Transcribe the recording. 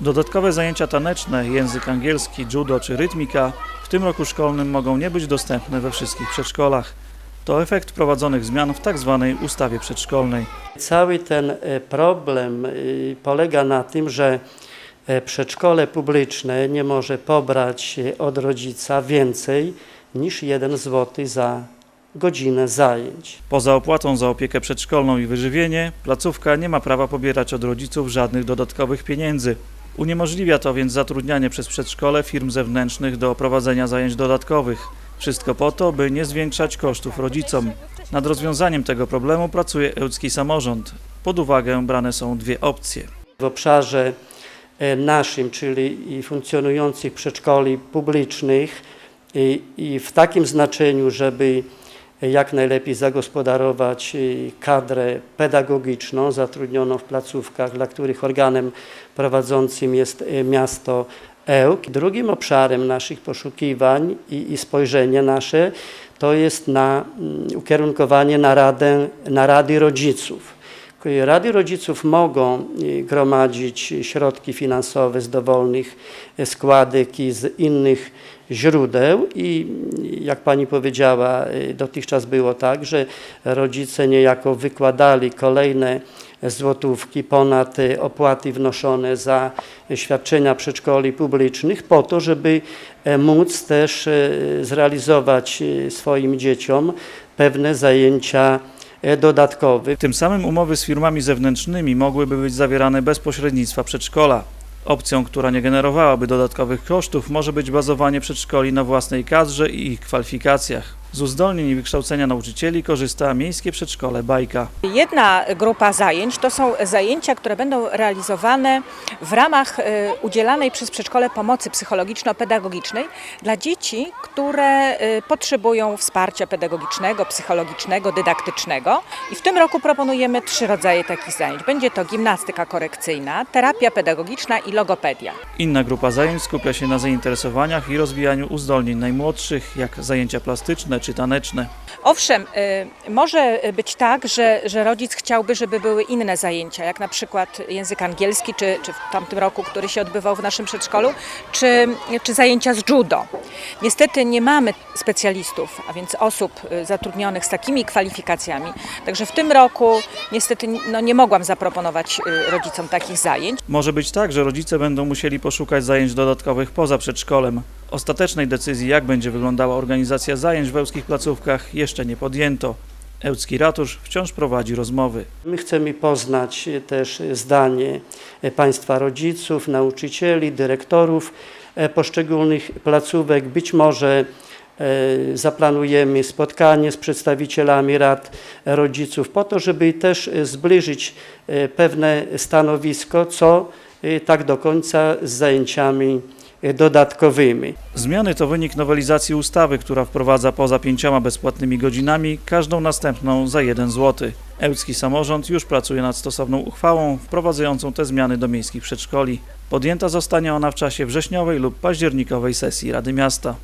Dodatkowe zajęcia taneczne, język angielski, judo czy rytmika w tym roku szkolnym mogą nie być dostępne we wszystkich przedszkolach. To efekt wprowadzonych zmian w tzw. ustawie przedszkolnej. Cały ten e, problem e, polega na tym, że e, przedszkole publiczne nie może pobrać od rodzica więcej niż 1 zł za godzinę zajęć. Poza opłatą za opiekę przedszkolną i wyżywienie, placówka nie ma prawa pobierać od rodziców żadnych dodatkowych pieniędzy. Uniemożliwia to więc zatrudnianie przez przedszkole firm zewnętrznych do prowadzenia zajęć dodatkowych. Wszystko po to, by nie zwiększać kosztów rodzicom. Nad rozwiązaniem tego problemu pracuje ełcki samorząd. Pod uwagę brane są dwie opcje. W obszarze e, naszym, czyli funkcjonujących przedszkoli publicznych i w takim znaczeniu, żeby jak najlepiej zagospodarować e, kadrę pedagogiczną zatrudnioną w placówkach, dla których organem prowadzącym jest e, miasto Ełk. Drugim obszarem naszych poszukiwań i, i spojrzenie nasze to jest na mm, ukierunkowanie na, radę, na rady rodziców. Rady rodziców mogą y, gromadzić środki finansowe z dowolnych y, składek i z innych źródeł. I y, jak pani powiedziała, dotychczas było tak, że rodzice niejako wykładali kolejne złotówki ponad opłaty wnoszone za świadczenia przedszkoli publicznych po to, żeby e, móc też e, zrealizować swoim dzieciom pewne zajęcia e, dodatkowe. Tym samym umowy z firmami zewnętrznymi mogłyby być zawierane bez pośrednictwa przedszkola. Opcją, która nie generowałaby dodatkowych kosztów, może być bazowanie przedszkoli na własnej kadrze i ich kwalifikacjach. Z uzdolnień i wykształcenia nauczycieli korzysta miejskie przedszkole Bajka. Jedna grupa zajęć to są zajęcia, które będą realizowane w ramach e, udzielanej przez przedszkole pomocy psychologiczno-pedagogicznej dla dzieci, które e, potrzebują wsparcia pedagogicznego, psychologicznego, dydaktycznego. I w tym roku proponujemy trzy rodzaje takich zajęć. Będzie to gimnastyka korekcyjna, terapia pedagogiczna i logopedia. Inna grupa zajęć skupia się na zainteresowaniach i rozwijaniu uzdolnień najmłodszych, jak zajęcia plastyczne czy taneczne. Owszem, y, może być tak, że, że rodzic chciałby, żeby były inne zajęcia, jak na przykład język angielski, czy, czy w tamtym roku, który się odbywał w naszym przedszkolu, czy, czy zajęcia z judo. Niestety nie mamy specjalistów, a więc osób y, zatrudnionych z takimi kwalifikacjami. Także w tym roku niestety no, nie mogłam zaproponować y, rodzicom takich zajęć. Może być tak, że rodzice będą musieli poszukać zajęć dodatkowych poza przedszkolem. Ostatecznej decyzji, jak będzie wyglądała organizacja zajęć w ełskich placówkach, jeszcze nie podjęto. Ełcki Ratusz wciąż prowadzi rozmowy. My chcemy poznać też zdanie Państwa rodziców, nauczycieli, dyrektorów poszczególnych placówek. Być może e, zaplanujemy spotkanie z przedstawicielami rad rodziców po to, żeby też zbliżyć e, pewne stanowisko, co tak do końca z zajęciami e, dodatkowymi. Zmiany to wynik nowelizacji ustawy, która wprowadza poza pięcioma bezpłatnymi godzinami każdą następną za 1 zł. Ełcki samorząd już pracuje nad stosowną uchwałą wprowadzającą te zmiany do miejskich przedszkoli. Podjęta zostanie ona w czasie wrześniowej lub październikowej sesji Rady Miasta.